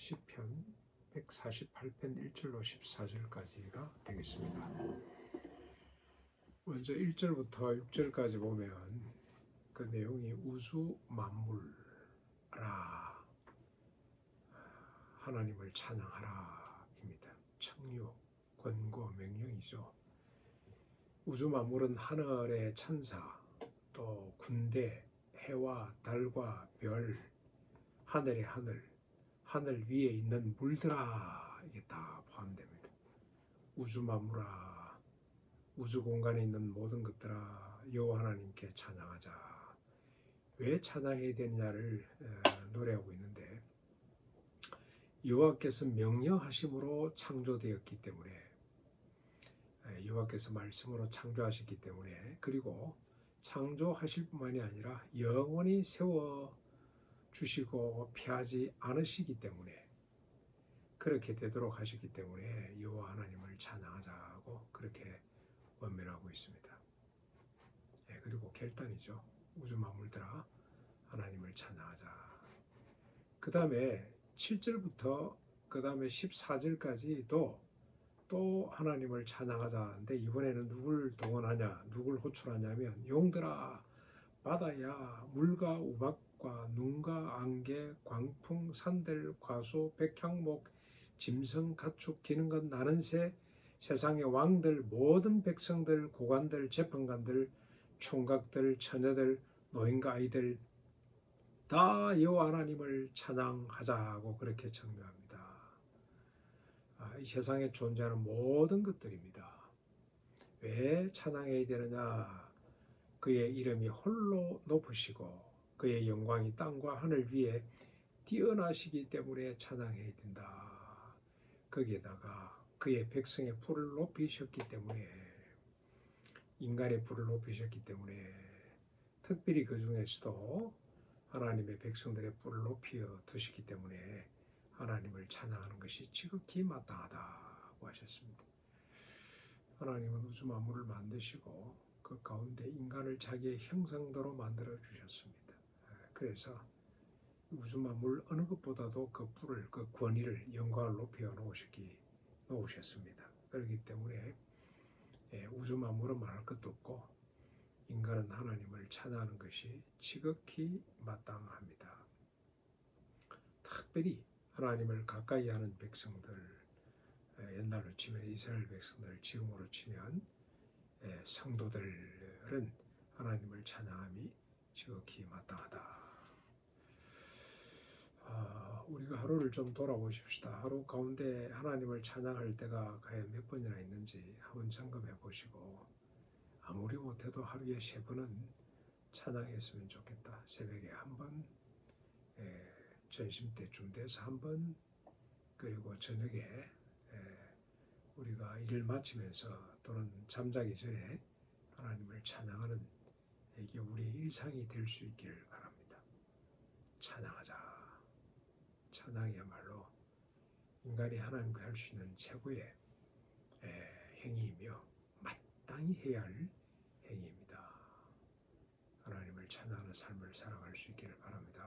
10편 148편 1절로 14절까지가 되겠습니다. 먼저 1절부터 6절까지 보면 그 내용이 우주 만물라 하나님을 찬양하라입니다. 청유, 권고, 명령이죠. 우주 만물은 하늘의 천사, 또 군대, 해와 달과 별, 하늘의 하늘, 하늘 위에 있는 물들아 이게 다 포함됩니다. 우주 만물아, 우주 공간에 있는 모든 것들아 여호와 하나님께 찬양하자. 왜 찬양해야 되느냐를 어, 노래하고 있는데 여호와께서 명령하심으로 창조되었기 때문에 에, 여호와께서 말씀으로 창조하셨기 때문에 그리고 창조하실 뿐만이 아니라 영원히 세워 주시고 피하지 않으시기 때문에 그렇게 되도록 하셨기 때문에 여호와 하나님을 찬양하자고 그렇게 원면하고 있습니다. 예, 그리고 결단이죠. 우주 만물들아 하나님을 찬양하자. 그 다음에 7절부터 그 다음에 14절까지도 또 하나님을 찬양하자는데 이번에는 누굴 동원하냐, 누굴 호출하냐면 용들아 바다야 물과 우박과 눈과 안개 광풍 산들 과수 백향목 짐승 가축 기는 것 나는 새 세상의 왕들 모든 백성들 고관들 재판관들 총각들 처녀들 노인과 아이들 다 여호와 하나님을 찬양하자고 그렇게 정명합니다. 아, 이 세상에 존재하는 모든 것들입니다. 왜 찬양해야 되느냐? 그의 이름이 홀로 높으시고 그의 영광이 땅과 하늘 위에 뛰어나시기 때문에 찬양해야 된다. 거기에다가 그의 백성의 불을 높이셨기 때문에 인간의 불을 높이셨기 때문에 특별히 그 중에서도 하나님의 백성들의 불을 높여 두시기 때문에 하나님을 찬양하는 것이 지극히 마땅하다고 하셨습니다. 하나님은 우주 만물을 만드시고 그 가운데 인간을 자기의 형상대로 만들어 주셨습니다. 그래서 우주 만물 어느 것보다도 그 불을 그 권위를 영광을 높여 놓으셨기 놓으셨습니다. 그렇기 때문에 예, 우주 만물은 말할 것도 없고 인간은 하나님을 찬양하는 것이 지극히 마땅합니다. 특별히 하나님을 가까이 하는 백성들 예, 옛날로 치면 이스라엘 백성들 지금으로 치면 예, 성도들은 하나님을 찬양함이 지극히 마땅하다. 아, 우리가 하루를 좀 돌아보십시다. 하루 가운데 하나님을 찬양할 때가 과연 몇 번이나 있는지 한번 점검해 보시고 아무리 못해도 하루에 세 번은 찬양했으면 좋겠다. 새벽에 한 번, 예, 전심 때쯤 돼서 한 번, 그리고 저녁에 예, 우리가 일을 마치면서 또는 잠자기 전에 하나님을 찬양하는 이게 우리 일상이 될 수 있기를 바랍니다. 찬양하자. 찬양이야말로 인간이 하나님과 할 수 있는 최고의 에, 행위이며 마땅히 해야 할 행위입니다. 하나님을 찬양하는 삶을 살아갈 수 있기를 바랍니다.